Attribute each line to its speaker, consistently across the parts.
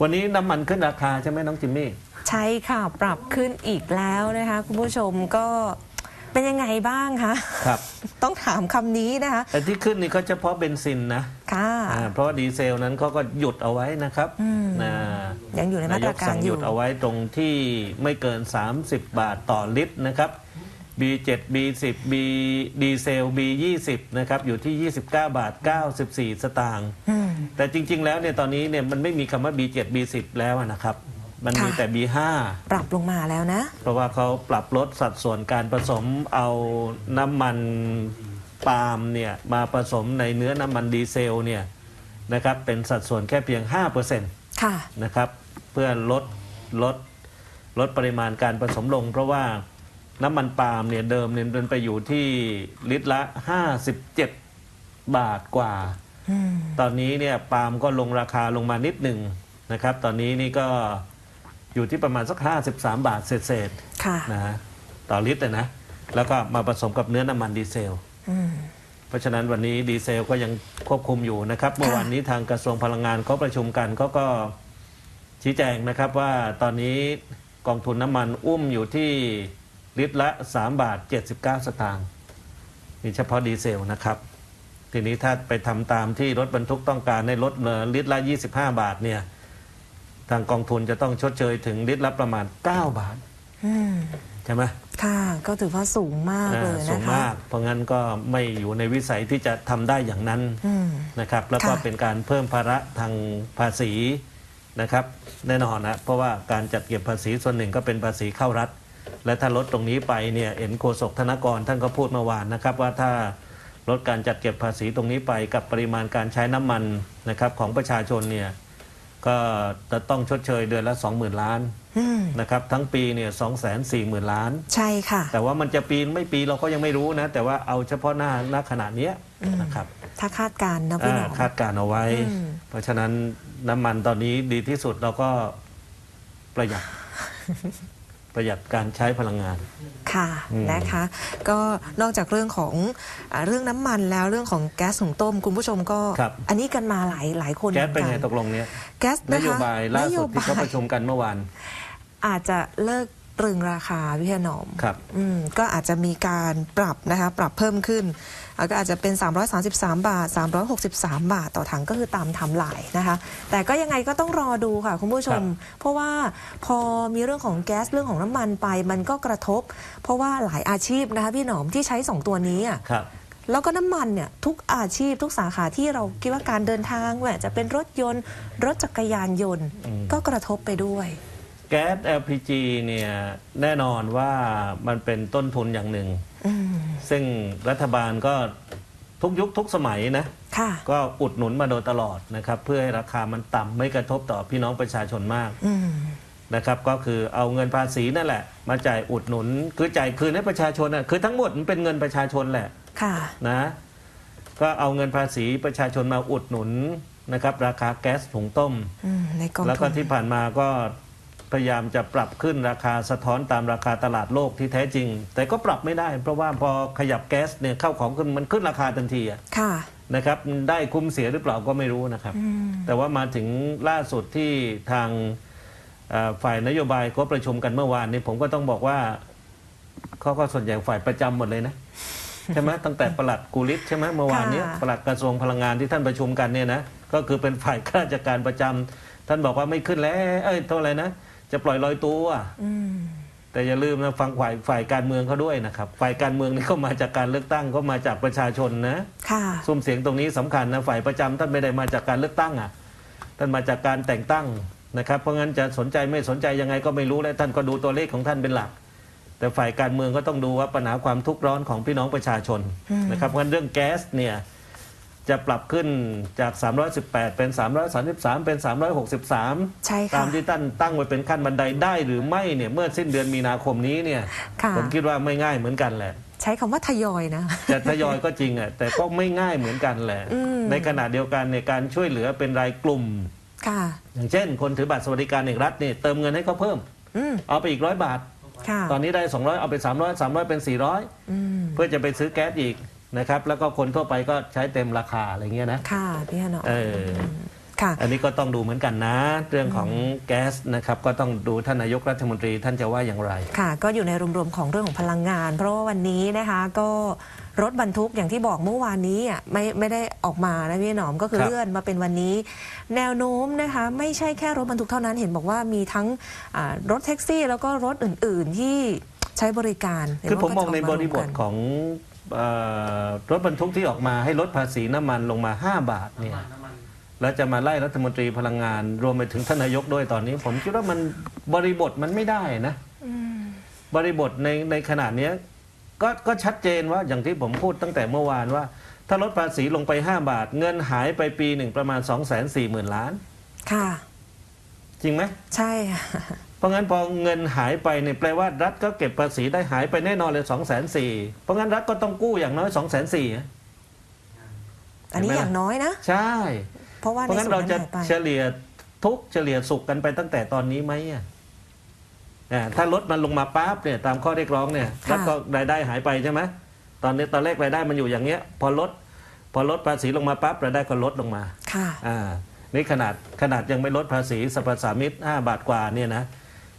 Speaker 1: วันนี้น้ำมันขึ้นราคาใช่ไหมน้องจิมมี่
Speaker 2: ใช่ค่ะปรับขึ้นอีกแล้วนะคะ คุณผู้ชมก็เป็นยังไงบ้างคะ
Speaker 1: ครับ
Speaker 2: ต้องถามคำนี้นะคะ
Speaker 1: แต่ที่ขึ้นนี่ก็เฉพาะเบนซินนะ
Speaker 2: ค่ะ
Speaker 1: อ่าเพราะว่าดีเซลนั้นเขาก็หยุดเอาไว้นะครับ
Speaker 2: อืม
Speaker 1: นะ
Speaker 2: ยังอยู่ในมาตรการ
Speaker 1: สั่ง
Speaker 2: อ
Speaker 1: หยุ
Speaker 2: ยู่
Speaker 1: ดเอาไว้ตรงที่ไม่เกิน 30 บาทต่อลิตรนะครับ B7 B10 B ดีเซล B20 นะครับอยู่ที่ 29 บาท 94 สตางค์
Speaker 2: อืม
Speaker 1: แต่จริง ๆ แล้วเนี่ยตอนนี้เนี่ยมันไม่มีคำว่า B7 B10 แล้วนะครับ มันมี
Speaker 2: ค่ะ
Speaker 1: แต่ B5
Speaker 2: ปรับลงมาแล้วนะ
Speaker 1: เพราะว่าเขาปรับลดสัดส่วนการผสมเอาน้ำมันปาล์มเนี่ยมาผสมในเนื้อน้ำมันดีเซลเนี่ยนะครับเป็นสัดส่วนแค่เพียง 5%
Speaker 2: ค่ะ
Speaker 1: นะครับ เพื่อลดลดลดปริมาณการผสมลง เพราะว่าน้ำมันปาล์มเนี่ยเดิมเนี่ยมันไปอยู่ที่ลิตรละ 57 บาทกว่า
Speaker 2: อืม
Speaker 1: ตอนนี้เนี่ยปาล์มก็ลงราคาลงมานิดหนึ่งนะครับ ตอนนี้นี่ก็อยู่ที่ประมาณสัก 53 บาทเศษๆ
Speaker 2: ค่ะ
Speaker 1: นะฮะต่อลิตรเลยนะ แล้วก็มาผสมกับเนื้อน้ำมันดีเซล
Speaker 2: อืม
Speaker 1: เพราะฉะนั้นวันนี้ดีเซลก็ยังควบคุมอยู่นะครับ เมื่อวานนี้ทางกระทรวงพลังงานเขาประชุมกันเขาก็ชี้แจงนะครับว่าตอนนี้กองทุนน้ำมันอุ้มอยู่ที่ลิตรละ 3 บาท 79 สตางค์นี่เฉพาะดีเซลนะครับ ทีนี้ถ้าไปทำตามที่รถบรรทุกต้องการในลดเหลือลิตรละ 25 บาทเนี่ยทางกองทุนจะต้องชดเชยถึงลิตรละประมาณ 9 บาท
Speaker 2: อืม
Speaker 1: ใช่ไหม
Speaker 2: ค่ะ ก็ถือว่าสูงมากเลย
Speaker 1: สู
Speaker 2: นะ
Speaker 1: ง
Speaker 2: คะ
Speaker 1: มาก เพราะงั้นก็ไม่อยู่ในวิสัยที่จะทำได้อย่างนั้น
Speaker 2: อืม
Speaker 1: นะครับ แล้วก็
Speaker 2: ค่ะ
Speaker 1: เป็นการเพิ่มภาระทางภาษีนะครับ แน่นอนนะเพราะว่าการจัดเก็บภาษีส่วนหนึ่งก็เป็นภาษีเข้ารัฐ และถ้าลดตรงนี้ไปเนี่ยเอ็นโฆษกธนกรท่านก็พูดเมื่อวานนะครับว่าถ้า ลดการจัดเก็บภาษีตรงนี้ไปกับปริมาณการใช้น้ำมันนะครับของประชาชนเนี่ยก็จะต้องชดเชยเดือนละ 20,000 ล้าน
Speaker 2: อืม
Speaker 1: นะครับทั้งปีเนี่ยสองแสนสี่หมื่นล้าน
Speaker 2: ใช่ค่ะ
Speaker 1: แต่ว่ามันจะปีนไม่ปีเราก็ยังไม่รู้นะ แต่ว่าเอาเฉพาะหน้าณขณะเนี้ย
Speaker 2: อืม
Speaker 1: นะครับ
Speaker 2: ถ้าคาดการณ์นะพี่หนอม
Speaker 1: อ่าคาดการณ์เอาไว้
Speaker 2: อืม
Speaker 1: เพราะฉะนั้นน้ำมันตอนนี้ดีที่สุดเราก็ประหยัด ประหยัดการใช้พลังงาน
Speaker 2: ค่ะ
Speaker 1: อืม
Speaker 2: นะคะ ก็นอกจากเรื่องของอาเรื่องน้ำมันแล้วเรื่องของแก๊สหุงต้ม คุณผู้ชมก็
Speaker 1: ครับ
Speaker 2: อันนี้กันมาหลายหลายคน
Speaker 1: แก๊สเป็น
Speaker 2: หมื
Speaker 1: ไง
Speaker 2: อ
Speaker 1: ตกลงเนี้ย
Speaker 2: แก๊ส
Speaker 1: น
Speaker 2: นะคะ
Speaker 1: โยบายล่าสุดที่เขา
Speaker 2: นโยบย
Speaker 1: ประชุมกันเมื่อวาน
Speaker 2: อาจจะเลิก ตรึงราคาพี่ถนอม
Speaker 1: ครับ
Speaker 2: อืมก็อาจจะมีการปรับนะคะปรับเพิ่มขึ้น ก็อาจจะเป็น 333 บาท 363 บาทต่อถังก็คือตามทำลายนะคะ แต่ก็ยังไงก็ต้องรอดูค่ะคุณผู้ชม เพราะว่าพอมีเรื่องของแก๊สเรื่องของน้ำมันไป มันก็กระทบ เพราะว่าหลายอาชีพนะคะพี่หนอมที่ใช้ 2 ตัวนี้อะแล้วก็น้ำมันเนี่ยทุกอาชีพทุกสาขาที่เราคิดว่าการเดินทางแหละจะเป็นรถยนต์ รถจักรยานยนต์ ก็กระทบไปด้วย
Speaker 1: แก๊ส LPG เนี่ยแน่นอนว่ามันเป็นต้นทุนอย่างหนึ่ง
Speaker 2: อืม
Speaker 1: ซึ่งรัฐบาลก็ทุกยุคทุกสมัยนะ
Speaker 2: ค่ะ
Speaker 1: ก็อุดหนุนมาโดยตลอดนะครับ เพื่อให้ราคามันต่ำไม่กระทบต่อพี่น้องประชาชนมาก
Speaker 2: อืม
Speaker 1: นะครับ ก็คือเอาเงินภาษีนั่นแหละ มาจ่ายอุดหนุน คือจ่ายคืนให้ประชาชนน่ะคือทั้งหมดมันเป็นเงินประชาชนแหละ
Speaker 2: ค่ะ
Speaker 1: นะ ก็เอาเงินภาษีประชาชนมาอุดหนุนนะครับ ราคาแก๊สถุงต้ม
Speaker 2: อืมในกอง
Speaker 1: แล้วก็
Speaker 2: ทุน
Speaker 1: ที่ผ่านมาก็ พยายามจะปรับขึ้นราคาสะท้อนตามราคาตลาดโลกที่แท้จริง แต่ก็ปรับไม่ได้ เพราะว่าพอขยับแก๊สเนี่ยเข้าของขึ้นมันขึ้นราคาทันทีอะ
Speaker 2: ค่ะ
Speaker 1: นะครับได้คุ้มเสียหรือเปล่าก็ไม่รู้นะครับ
Speaker 2: อืม
Speaker 1: แต่ว่ามาถึงล่าสุดที่ทางเอ่อฝ่ายนโยบายก็ประชุมกันเมื่อวานนี้ผมก็ต้องบอกว่าเขาก็ส่วนใหญ่ฝ่ายประจำหมดเลยนะ ใช่ไหมตั้งแต่ประหลัดกุลิศใช่ไหมเมื่อวานเนี้ย
Speaker 2: ค่ะ
Speaker 1: ประหลัดกระทรวงพลังงานที่ท่านประชุมกันเนี่ยนะก็คือเป็นฝ่ายข้าราชการประจำท่านบอกว่าไม่ขึ้นแล้วเอ้ยเท่าไหร่นะ จะปล่อยลอยตัว
Speaker 2: อืม
Speaker 1: แต่อย่าลืมนะฟังฝ่ายฝ่ายการเมืองเขาด้วยนะครับ ฝ่ายการเมืองนี่ก็มาจากการเลือกตั้งก็มาจากประชาชนนะ
Speaker 2: ค่ะ
Speaker 1: ซุ้มเสียงตรงนี้สำคัญนะฝ่ายประจำท่านไม่ได้มาจากการเลือกตั้งอะ ท่านมาจากการแต่งตั้งนะครับ เพราะงั้นจะสนใจไม่สนใจยังไงก็ไม่รู้และท่านก็ดูตัวเลขของท่านเป็นหลัก แต่ฝ่ายการเมืองก็ต้องดูว่าปัญหาความทุกข์ร้อนของพี่น้องประชาชน
Speaker 2: อืม
Speaker 1: นะครับเพราะงั้นเรื่องแก๊สเนี่ย จะปรับขึ้นจาก 318 เป็น 333 เป็น 363
Speaker 2: ใช่
Speaker 1: ตา
Speaker 2: ค่ะ
Speaker 1: มที่ท่านตั้งไว้เป็นขั้นบันไดได้หรือไม่เนี่ยเมื่อสิ้นเดือนมีนาคมนี้เนี่ย
Speaker 2: ค่ะ
Speaker 1: ผมคิดว่าไม่ง่ายเหมือนกันแหละ
Speaker 2: ใช้คำว่าทยอยนะ
Speaker 1: จะทยอยก็จริงอะแต่ก็ไม่ง่ายเหมือนกันแหละ
Speaker 2: อืม
Speaker 1: ในขณะเดียวกันในการช่วยเหลือเป็นรายกลุ่ม
Speaker 2: ค่ะ
Speaker 1: อย่างเช่น คนถือบัตรสวัสดิการแห่งรัฐเนี่ยเติมเงินให้เขาเพิ่ม
Speaker 2: อืม
Speaker 1: เอาไปอีกร้อยบาท
Speaker 2: ค่ะ
Speaker 1: ตอนนี้ได้ 200 เอาไป 300 300 เป็น 400
Speaker 2: อืม
Speaker 1: เพื่อจะไปซื้อแก๊สอีก นะครับ แล้วก็คนทั่วไปก็ใช้เต็มราคาอะไรเงี้ยนะ
Speaker 2: ค่ะพี่ถนอม
Speaker 1: เออ
Speaker 2: ค่ะค่ะ
Speaker 1: อันนี้ก็ต้องดูเหมือนกันนะ เรื่องของแก๊สนะครับ ก็ต้องดูท่านนายกรัฐมนตรีท่านจะว่าอย่างไร
Speaker 2: ค่ะ ก็อยู่ในรวมๆของเรื่องของพลังงาน เพราะว่าวันนี้นะคะก็รถบรรทุกอย่างที่บอกเมื่อวานนี้อะไม่ไม่ได้ออกมานะพี่หนอมก็คือ
Speaker 1: ครับ
Speaker 2: เลื่อนมาเป็นวันนี้ แนวโน้มนะคะ ไม่ใช่แค่รถบรรทุกเท่านั้นเห็นบอกว่ามีทั้งอ่ารถแท็กซี่ แล้วก็รถอื่นๆที่ใช้บริการเห็น
Speaker 1: คือ
Speaker 2: ว่า
Speaker 1: ผมมอง
Speaker 2: ก็จะ
Speaker 1: ใน
Speaker 2: กา
Speaker 1: บริบท
Speaker 2: วมกัน
Speaker 1: ของเอ่อ รถบรรทุกที่ออกมาให้ลดภาษีน้ำมันลงมา 5 บาทเนี่ยแล้วจะมาไล่รัฐมนตรีพลังงาน รวมไปถึงท่านนายกด้วยตอนนี้ ผมคิดว่ามันบริบทมันไม่ได้นะบริบทในในขนาดเนี้ยก็ก็ชัดเจนว่าอย่างที่ผมพูดตั้งแต่เมื่อวานว่า ถ้าลดภาษีลงไป 5 บาท เงินหายไปปีหนึ่งประมาณ 2 4 0 0 0 0 ล้าน
Speaker 2: ค่ะ
Speaker 1: จริงไหม
Speaker 2: ใช่ค่ะ
Speaker 1: เพ ราะงั้นพอเงินหายไปเนี่ยแปลว่ารัฐก็เก็บภาษีได้หายไปแน่นอนเลย2 4 0 0 0 0เพราะงั้นรัฐก็ต้องกู้อย่างน้อย2 4 0 0 0 0
Speaker 2: อันนี้
Speaker 1: เห็นไหมล่ะ
Speaker 2: อย่างน้อยนะ
Speaker 1: ใช่
Speaker 2: เพราะว่า
Speaker 1: เพราะ
Speaker 2: ใน
Speaker 1: งั้น
Speaker 2: ส่วน
Speaker 1: เรา
Speaker 2: นั้น
Speaker 1: จะ
Speaker 2: หายไป
Speaker 1: เฉลี่ยทุกข์เฉลี่ยสุขกันไปตั้งแต่ตอนนี้ไหมอะอ่าถ้าลดมันลงมาปั๊บเนี่ยตามข้อเรียกร้องเนี่ยรัฐก็รายได้หายไปใช่ไหมตอนนี้ตอนแรกรายได้มันอยู่อย่างเงี้ย พอลด พอลดภาษีลงมาปั๊บรายได้ก็ลดลงมา
Speaker 2: ค่ะ
Speaker 1: อ่า นี่ขนาดขนาดยังไม่ลดภาษีสรรพสามิตห้าบาทกว่าเนี่ยนะ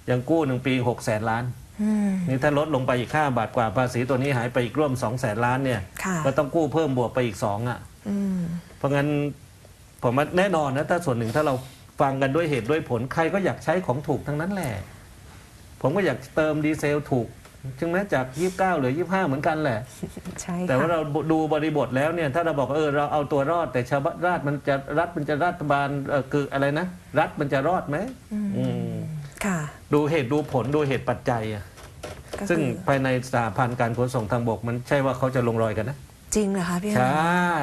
Speaker 1: ยังกู้หนึ่งปีหกแสนล้าน
Speaker 2: อืม
Speaker 1: นี่ถ้าลดลงไปอีกห้าบาทกว่าภาษีตัวนี้หายไปอีกร่วมสองแสนล้านเนี่ย
Speaker 2: ค่ะ
Speaker 1: ก็ต้องกู้เพิ่มบวกไปอีกสองอะ
Speaker 2: อืม
Speaker 1: เพราะงั้นผมว่าแน่นอนนะถ้าส่วนหนึ่งถ้าเราฟังกันด้วยเหตุด้วยผลใครก็อยากใช้ของถูกทั้งนั้นแหละผมก็อยากเติมดีเซลถูกถึงแม้จาก 29เหลือ 25 เหมือนกันแหละ
Speaker 2: ใช่
Speaker 1: แต่ว่า
Speaker 2: ค่ะ
Speaker 1: เราดูบริบทแล้วเนี่ย ถ้าเราบอกว่าเออเราเอาตัวรอด แต่ชาวบ้านรัฐมันจะรัฐมันจะรัฐบาลเออคืออะไรนะ รัฐมันจะรอดไหมอืม
Speaker 2: ค่ะ
Speaker 1: ดูเหตุดูผลดูเหตุปัจจัยอะ
Speaker 2: ก็คือ
Speaker 1: ซึ่งภายในสถาพันธ์การขนส่งทางบกมันใช่ว่าเขาจะลงรอยกันนะ
Speaker 2: จริงเหรอคะพี่
Speaker 1: ใช
Speaker 2: อน่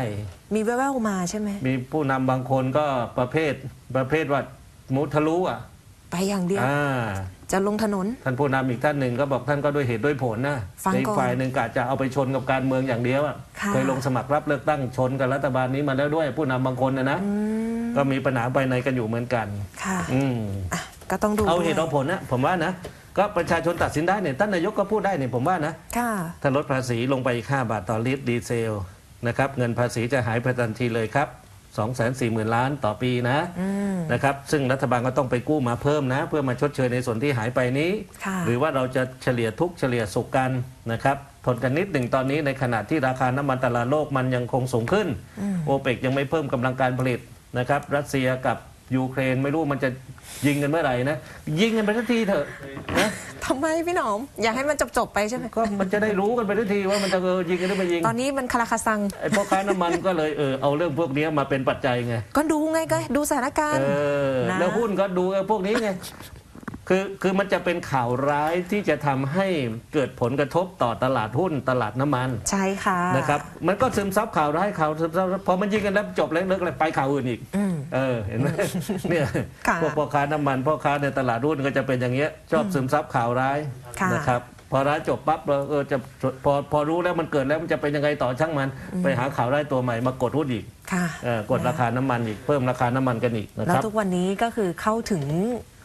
Speaker 2: มีแว่วๆมาใช่ไหม
Speaker 1: มีผู้นำบางคนก็ประเภทประเภทว่ามุทะลุอะ
Speaker 2: ไปอย่างเดียว
Speaker 1: อ่า
Speaker 2: จะลงถนน
Speaker 1: ท่านผู้นำอีกท่านหนึ่งก็บอกท่านก็ด้วยเหตุด้วยผลนะ
Speaker 2: ฟัง
Speaker 1: ในอี
Speaker 2: ก่
Speaker 1: ก
Speaker 2: อน
Speaker 1: ฝ่ายหนึ่งกะจะเอาไปชนกับการเมืองอย่างเดียวอะ
Speaker 2: ค่ะ
Speaker 1: เคยลงสมัครรับเลือกตั้งชนกับรัฐบาลนี้มาแล้วด้วยผู้นำบางคนนะนะ
Speaker 2: อืม
Speaker 1: ก็มีปัญหาภายในกันอยู่เหมือนกัน
Speaker 2: ค่ะ
Speaker 1: อืม
Speaker 2: อะ ก็ต้องดู
Speaker 1: เอา
Speaker 2: ด้วย
Speaker 1: เหตุเอาผลนะผมว่านะ ก็ประชาชนตัดสินได้เนี่ยท่านนายกก็พูดได้เนี่ยผมว่านะ
Speaker 2: ค่ะ
Speaker 1: ถ้าลดภาษีลงไปอีก5บาทต่อลิตรดีเซลนะครับเงินภาษีจะหายไปทันทีเลยครับ2 4 0 0 0 0 ล้านต่อปีนะ
Speaker 2: อืม
Speaker 1: นะครับซึ่งรัฐบาลก็ต้องไปกู้มาเพิ่มนะ เพื่อมาชดเชยในส่วนที่หายไปนี้
Speaker 2: ค่ะ
Speaker 1: หรือว่าเราจะเฉลี่ยทุกข์เฉลี่ยสุขกันนะครับทนกันนิดหนึ่งตอนนี้ในขณะที่ราคาน้ำมันตลาดโลกมันยังคงสูงขึ้น
Speaker 2: อืม
Speaker 1: โอเปกยังไม่เพิ่มกำลังการผลิตนะครับรัสเซียกับ ยูเครนไม่รู้มันจะยิงกันเมื่อไหร่นะ ยิงกันไปทันทีเถอะนะ
Speaker 2: ทำไมพี่หนอม อยากให้มันจบ ๆ ไปใช่ไหม
Speaker 1: ก็มันจะได้รู้กันไปทันทีว่ามันจะเออยิงกันหรือไม่ยิง
Speaker 2: ตอนนี้มันคาราคาซัง
Speaker 1: ไอ้พ่อค้าน้ำมันก็เลยเออเอาเรื่องพวกนี้มาเป็นปัจจัยไง
Speaker 2: ก็ดูไงก็ดูสถานการณ์
Speaker 1: เออ
Speaker 2: นะ
Speaker 1: แล้วหุ้นก็ดูเออพวกนี้ไง คือคือมันจะเป็นข่าวร้ายที่จะทำให้เกิดผลกระทบต่อตลาดหุ้นตลาดน้ำมัน
Speaker 2: ใช่ค่ะ
Speaker 1: นะครับมันก็ซึมซับข่าวร้ายข่าวซึมซับพอมันยิงกันแล้วจบแล้วเลิกเลยไปข่าวอื่นอีก
Speaker 2: อืม
Speaker 1: เออเห็นไหมเนี่ย
Speaker 2: ค่ะ
Speaker 1: พวกพ่อค้าน้ำมันพ่อค้าในตลาดหุ้นก็จะเป็นอย่างเงี้ยชอบซึมซับข่าวร้าย
Speaker 2: ค่ะ
Speaker 1: นะครับพอร้ายจบปั๊บเราเออจะพอพอรู้แล้วมันเกิดแล้วมันจะเป็นยังไงต่อช่างมัน ไปหาข่าวร้ายตัวใหม่มากดหุ้นอีก
Speaker 2: ค่ะ
Speaker 1: เออกดราคาน้ำมันอีกเพิ่มราคาน้ำมันกันอีกนะ
Speaker 2: แล้
Speaker 1: ควรับ
Speaker 2: ทุกวันนี้ก็คือเข้าถึง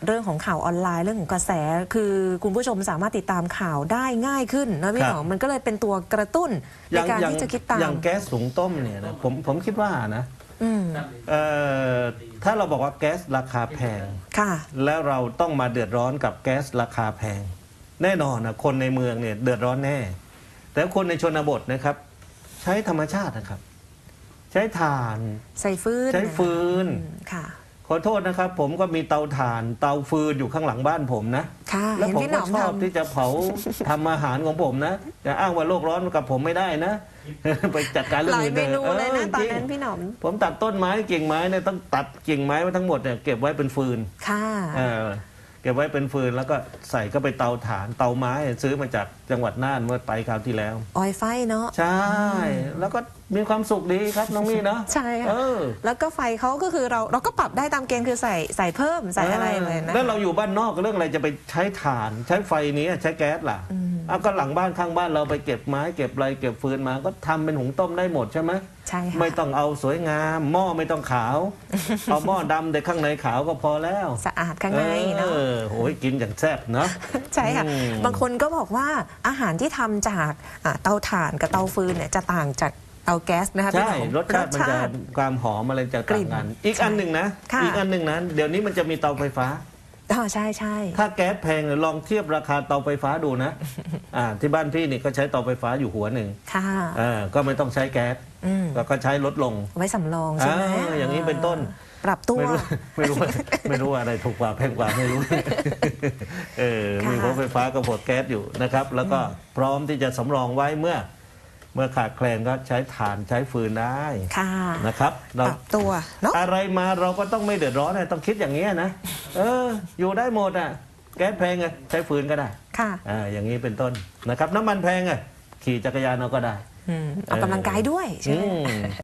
Speaker 2: เรื่องของข่าวออนไลน์เรื่องของกระแส คือคุณผู้ชมสามารถติดตามข่าวได้ง่ายขึ้นนะพี่
Speaker 1: ครับ
Speaker 2: หนอมมันก็เลยเป็นตัวกระตุ้นในการที่จะคิดตา
Speaker 1: อ
Speaker 2: ม
Speaker 1: ย่างแก๊สสูงต้มเนี่ยนะผมผมคิดว่านะ
Speaker 2: อืม
Speaker 1: เอ่อถ้าเราบอกว่าแก๊สราคาแพง
Speaker 2: ค่ะ
Speaker 1: แล้วเราต้องมาเดือดร้อนกับแก๊สราคาแพง แน่นอนนะคนในเมืองเนี่ยเดือดร้อนแน่ แต่คนในชนบทนะครับ ใช้ธรรมชาตินะครับ ใช้ถ่าน
Speaker 2: ใส่ฟืน
Speaker 1: ใช้ฟืน
Speaker 2: อืมค่ะ
Speaker 1: ขอโทษนะครับ ผมก็มีเตาถ่านเตาฟืนอยู่ข้างหลังบ้านผมนะ
Speaker 2: ค่ะ
Speaker 1: แล้ว
Speaker 2: เห็น
Speaker 1: ผม
Speaker 2: พี่หน
Speaker 1: ก็
Speaker 2: อม
Speaker 1: ชอบ
Speaker 2: ทำ
Speaker 1: ที่จะเผา ทำอาหารของผมนะอย่าอ้างว่าโลกร้อนกับผมไม่ได้นะ ไปจัดการเรื่อ
Speaker 2: ห
Speaker 1: ง
Speaker 2: ลาย
Speaker 1: อื่น
Speaker 2: เมนู
Speaker 1: ออ
Speaker 2: เลยนะตอน
Speaker 1: จริง
Speaker 2: นั้นพี่หนอม
Speaker 1: ผมตัดต้นไม้กิ่งไม้เนี่ยต้องตัดกิ่งไม้ไว้ทั้งหมดเนี่ยเก็บไว้เป็นฟืน
Speaker 2: ค่ะ
Speaker 1: เออเก็บไว้เป็นฟืนแล้วก็ใส่ก็ไปเตาถ่านเตาไม้ซื้อมาจากจังหวัดน่านเมื่อไปคราวที่แล้ว
Speaker 2: ออยไฟเนาะ
Speaker 1: ใช่ แล้วก็มีความสุขดีครับน้องมี่เนาะ
Speaker 2: ใช่ค่ะ
Speaker 1: เออ
Speaker 2: แล้วก็ไฟเขาก็คือเราเราก็ปรับได้ตามเกณฑ์คือใส่ใส่เพิ่มใส่อะไรเลยนะ
Speaker 1: แล้วเราอยู่บ้านนอกเรื่องอะไรจะไปใช้ถ่าน ใช้ไฟนี้ใช้แก๊สล่ะ
Speaker 2: อืม
Speaker 1: เอาก็หลังบ้านข้างบ้านเราไปเก็บไม้ เก็บอะไรเก็บฟืนมา ก็ทำเป็นหุงต้มได้หมดใช่ไหม
Speaker 2: ใช่ค่ะ
Speaker 1: ไม่ต้องเอาสวยงาม หม้อไม่ต้องขาว เอาหม้อดำแต่ข้างในขาวก็พอแล้ว
Speaker 2: สะอาดข้างในเนาะ
Speaker 1: เออโหยกินอย่างแซ่บเนาะ
Speaker 2: ใช่ค่ะ
Speaker 1: อืม
Speaker 2: บางคนก็บอกว่าอาหารที่ทำจากอ่าเตาถ่านกับเตาฟืนเนี่ยจะต่างจากเอาแก๊สนะคะไป
Speaker 1: ใช่
Speaker 2: หอม
Speaker 1: รสชาติมันจะความหอมอะไรจะ
Speaker 2: กลิ่
Speaker 1: ต่าง
Speaker 2: น
Speaker 1: กัน อีกอันหนึ่งนะ
Speaker 2: ค่ะ
Speaker 1: อีกอันหนึ่งนะเดี๋ยวนี้มันจะมีเตาไฟฟ้า
Speaker 2: อ๋อใช่ใช่
Speaker 1: ถ้าแก๊สแพงเนี่ยลองเทียบราคาเตาไฟฟ้าดูนะอ่าที่บ้านพี่นี่ก็ใช้เตาไฟฟ้าอยู่หัวหนึ่ง
Speaker 2: ค่ะ
Speaker 1: อ่าก็ไม่ต้องใช้แก๊ส
Speaker 2: อืม
Speaker 1: แล้วก็ใช้ลดลง
Speaker 2: ไว้สำรองใช่ไหม
Speaker 1: อ่าอย่างนี้เป็นต้น
Speaker 2: ปรับตัว
Speaker 1: ไม่รู้ไม่รู้ว่าไม่รู้ว่าอะไรถูกกว่าแพงกว่าไม่รู้ เออ
Speaker 2: ค่ะ
Speaker 1: มีหัวไฟฟ้ากับหัวแก๊สอยู่นะครับ แล้วก็พร้อมที่จะสำรองไว้เมื่อ เมื่อขาดแคลนก็ใช้ถ่านใช้ฟืนได้
Speaker 2: ค่ะ
Speaker 1: นะครับ
Speaker 2: ป
Speaker 1: เรา
Speaker 2: รับตัวเนาะ
Speaker 1: อะไรมาเราก็ต้องไม่เดือดร้อนนะต้องคิดอย่างนี้ยนะเออ อยู่ได้หมดอะ แก๊สแพงอะใช้ฟืนก็ได้
Speaker 2: ค่ะ
Speaker 1: อ่าอย่างนี้เป็นต้นนะครับ น้ำมันแพงอะขี่จักรยานเราก็ได้
Speaker 2: อืมออกกำลังกายด้วยใช่ไหม
Speaker 1: อืม